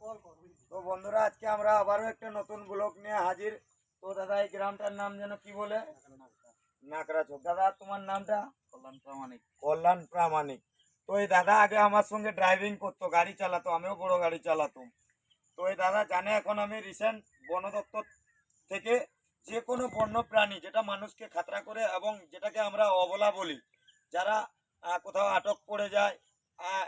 তো বন্ধুরা আজকে আমরা আবারও একটা নতুন ব্লগ নিয়ে হাজির। তো দাদা এই গ্রামটার নাম যেন কি বলে? নাকড়া চোখ দাদা তোমার নামটা? কল্যাণ প্রামাণিক। কল্যাণ প্রামাণিক। তো এই দাদা আগে আমার সঙ্গে ড্রাইভিং করতো গাড়ি চালাতো আমিও বড় গাড়ি চালাতাম তো এই দাদা জানে এখন আমি রিসেন্ট বন দপ্তর থেকে যে কোনো বন্য প্রাণী যেটা মানুষকে খাতরা করে এবং যেটাকে আমরা অবলা বলি যারা কোথাও আটক পড়ে যায়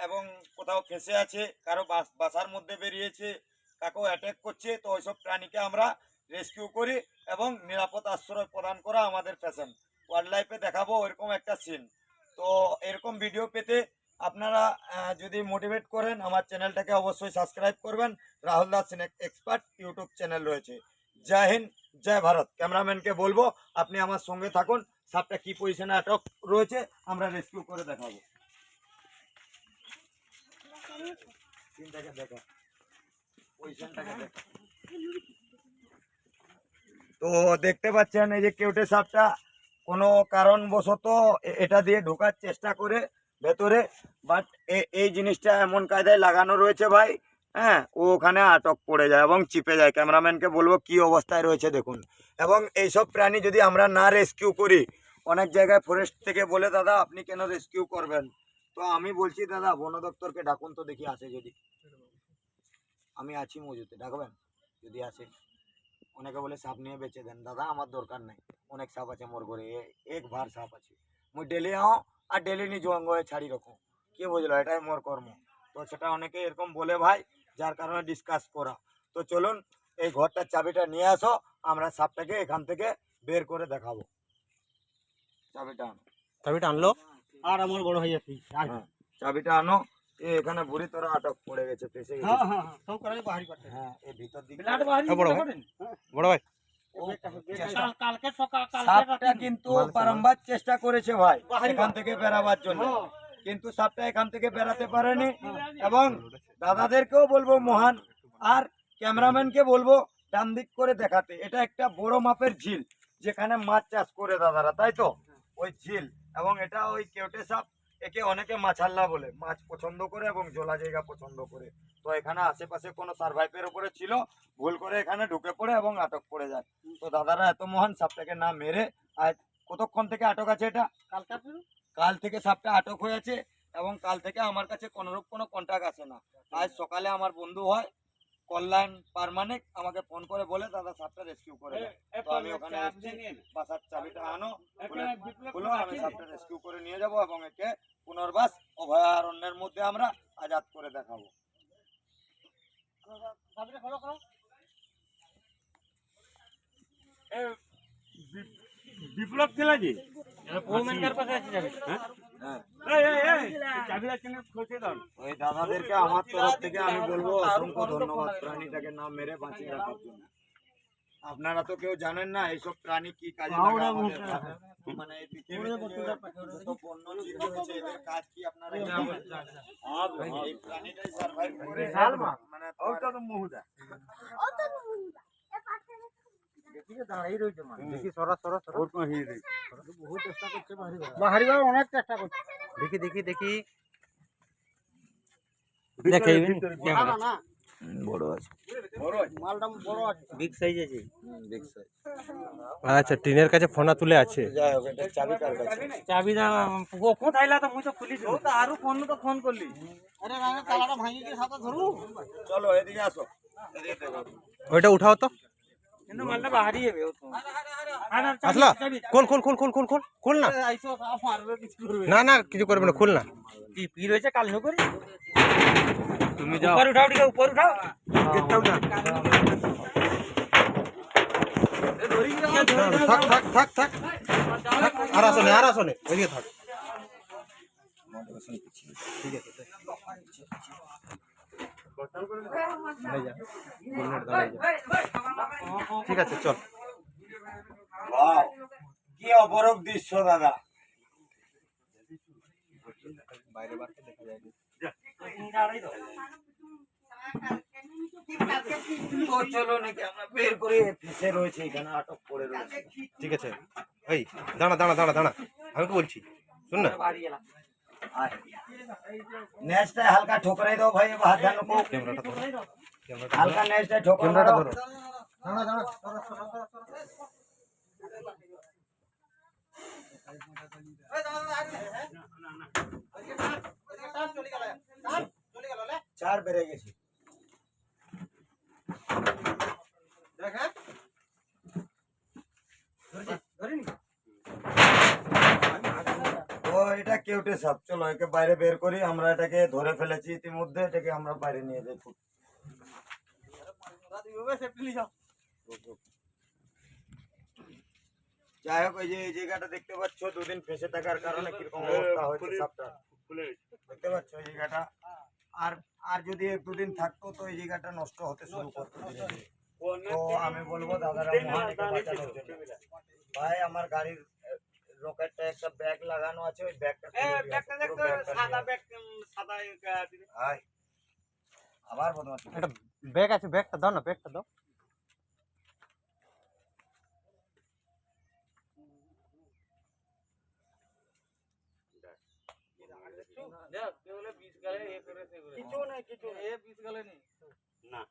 এবং কোথাও ফেসে আছে, কারও বাস- বাসার মধ্যে বেরিয়েছে, কাকেও অ্যাটাক করছে, তো ওইসব প্রাণীকে আমরা রেস্কিউ করি এবং নিরাপদ আশ্রয় প্রদান করা আমাদের ফ্যাশন ওয়াইল্ড লাইফে দেখাবো ওইরকম একটা সিন তো এরকম ভিডিও পেতে আপনারা যদি মোটিভেট করেন, আমার চ্যানেলটাকে অবশ্যই সাবস্ক্রাইব করবেন। Rahul Das expert YouTube channel রয়েছে। জয় হিন্দ, জয় ভারত। ক্যামেরাম্যানকে বলব, আপনি আমার সঙ্গে থাকুন, সাপটা কি পজিশনে আটক রয়েছে, আমরা রেস্কিউ করে দেখাবো। দেখা। দেখা। তো দেখতে পাচ্ছেন এই যে কেউটে সাপটা কোনো কারণবশত এটা দিয়ে ঢোকার চেষ্টা করে ভেতরে বাট এই জিনিসটা এমন কায়দায় লাগানো রয়েছে ভাই হ্যাঁ ও ওখানে আটক পড়ে যায় এবং চিপে যায়। ক্যামেরাম্যানকে বলব কি অবস্থায় রয়েছে দেখুন। এবং এইসব প্রাণী যদি আমরা না রেস্কিউ করি অনেক জায়গায় ফরেস্ট থেকে বলে দাদা আপনি কেন রেস্কিউ করবেন? তো আমি বলছি, দাদা, বন দপ্তরকে ডাকুন তো দেখি আসে যদি। আমি আছি মজুতে, ডাকবেন? যদি আসে অনেকে বলে, সাপ নিয়ে বেচে দেন। দাদা, আমার দরকার নাই। অনেক সাপ আছে মোর ঘরে এক ভার সাপ আছে। মুই ডেলি আও, আর ডেলি নিজ অঙ্গ হয়ে ছাড়ি রাখো কে বুঝলো? এটাই মোর কর্ম। তো সেটা অনেকে এরকম বলে ভাই, যার কারণে ডিসকাস করা। তো চলুন, এই ঘরটার চাবিটা নিয়ে আসো, আমরা সাপটাকে এখান থেকে বের করে দেখাবো। চাবিটা আনো। চাবিটা আনলো? আর আমার বড় হয়ে যাচ্ছে হ্যাঁ, চাবিটা আনো এ এখানে বুড়ি তোরা আটক পড়ে গেছে ফেসে গেছে। হ্যাঁ হ্যাঁ হ্যাঁ সব করে বাহারি করতে। হ্যাঁ এই ভিতর দিকে। হ্যাঁ, বড় ভাই। বড় ভাই। কালকে সকাল কালকে কিন্তু বারংবার চেষ্টা করেছে ভাই এখান থেকে বেরাবার জন্য। কিন্তু সাপটা এখান থেকে বেরাতে পারেনি এবং দাদাদেরকেও বলব মহান আর ক্যামেরাম্যানকে বলব ডান দিক করে দেখাতে। এটা একটা বড় মাপের ঝিল যেখানে মাছ চাষ করে দাদারা তাই তো? ওই ঝিল। এবং এটা ওই কেউটে সাপ একে অনেকে মাছাল্লা বলে। মাছ পছন্দ করে এবং জলা জায়গা পছন্দ করে। তো এখানে আশেপাশে কোনো সার্ভাইভের উপরে ছিল ভুল করে এখানে ঢুকে পড়ে এবং আটক করে যায়। তো দাদারা এত মহান সাপটাকে না মেরে আজ কতক্ষণ থেকে আটক আছে এটা? কালকে কাল থেকে সাপটা আটক হয়েছে এবং কাল থেকে আমার কাছে কোনোরূপ কোনো কন্ট্যাক্ট আসে না। আজ সকালে আমার বন্ধু হয় কল্যাণ পারমানিক আমাকে ফোন করে বলে দাদা সাপটা রেস্কিউ করে তো আমি ওখানে এসেছি বাসার চাবিটা আনো খুলে- খুলো আমি সাপটা রেস্কিউ করে নিয়ে যাব এবং একে পুনর্বাস অভয়ারণ্যের মধ্যে আমরা আজাদ করে দেখাবো। চাবিটা খোলো খোলো বিপ্লব খেলা যে? পাশে আছে যাবে। হ্যাঁ? এই এই এই চাবিটা কিনে খোঁজে দাও। ওই দাদাদেরকে আমার তরফ থেকে আমি বলব অসংখ্য ধন্যবাদ প্রাণীটাকে না মেরে বাঁচিয়ে রাখার জন্য। আপনারা তো কেউ জানেন না এইসব প্রাণী কি কাজে মানে রয়েছে কাজ কি আপনারা এই প্রাণীটাই সার্ভাইভ করে মানে ওটা তো মহুদা। দেখি সরা সরা সরা। ওর কোন দেই বাহারি বাবা অনেক চেষ্টা করছে। দেখি দেখি দেখি। দেখে না না বড় আছে। মালটা বড় আছে। বিগ সাইজ আছে। বিগ সাইজ আচ্ছা টিনের কাছে ফোনা তুলে আছে। চাবি কার কাছে? চাবি না ও কোন আইলা তো মুই তো খুলিছি। ও তো আরও ফোন তো ফোন করলি। আরে রাঙা তালাটা ভাঙি গিয়ে সাথে ধরু। চলো এদিকে আসো। এদিকে দেখো ওইটা উঠাও তো। আসলা খোল খোল খোল খোল খোল খোল খোল না আইসো সাপ মারবে কিছু করবে না না কিছু করবে না খোল না কি পি রয়েছে কাল নো করি তুমি যাও উপর উঠাও দিকে উপর উঠাও গেটটা উঠা থাক থাক থাক থাক থাক। আর আসনে আর আসনে ওইদিকে থাক ঠিক আছে দাঁড়াই যা। দু মিনিট দাঁড়াই যা। ঠিক আছে চল। কি অপরূপ দৃশ্য দাদা। বাইরে বারকে দেখা যায় ঠিক আছে। এই দাঁড়া দাঁড়া দাঁড়া দাঁড়া। আমি কি বলছি শুন না। আর নেক্সট হালকা ঠোকরাই দাও ভাই হাত জানো ক্যামেরাটা ধরো। হালকা নেক্সটে ঠোকর ক্যামেরাটা ধরো। দাঁড়া দাঁড়া। চার বেড়ে গেছি। তো এটা কেউটে সাপ। চলো একে বাইরে বের করি আমরা এটাকে ধরে ফেলেছি ইতিমধ্যে এটাকে আমরা বাইরে নিয়ে যাই। যাই হোক এই যে এই জায়গাটা দেখতে পাচ্ছ দুদিন ফেসে থাকার কারণে কীরকম অবস্থা হয়েছে সাপটা। খুলে গেছে। দেখতে পাচ্ছ এই জায়গাটা? আর আর যদি এক দুদিন থাকতো তো এই জায়গাটা নষ্ট হতে শুরু করতো ধীরে ধীরে। তো আমি বলব দাদারা মহানিকে বাঁচানোর জন্য। ভাই আমার গাড়ির রকেটটা একটা ব্যাগ লাগানো আছে ওই ব্যাগটা ভাই আবার বদমাশ একটা ব্যাগ আছে ব্যাগটা দাও না ব্যাগটা দাও। দেখ কেউ বলে বিষ গালে এ করেছে কিছু নাই কিছু এ বিষ গালে নেই না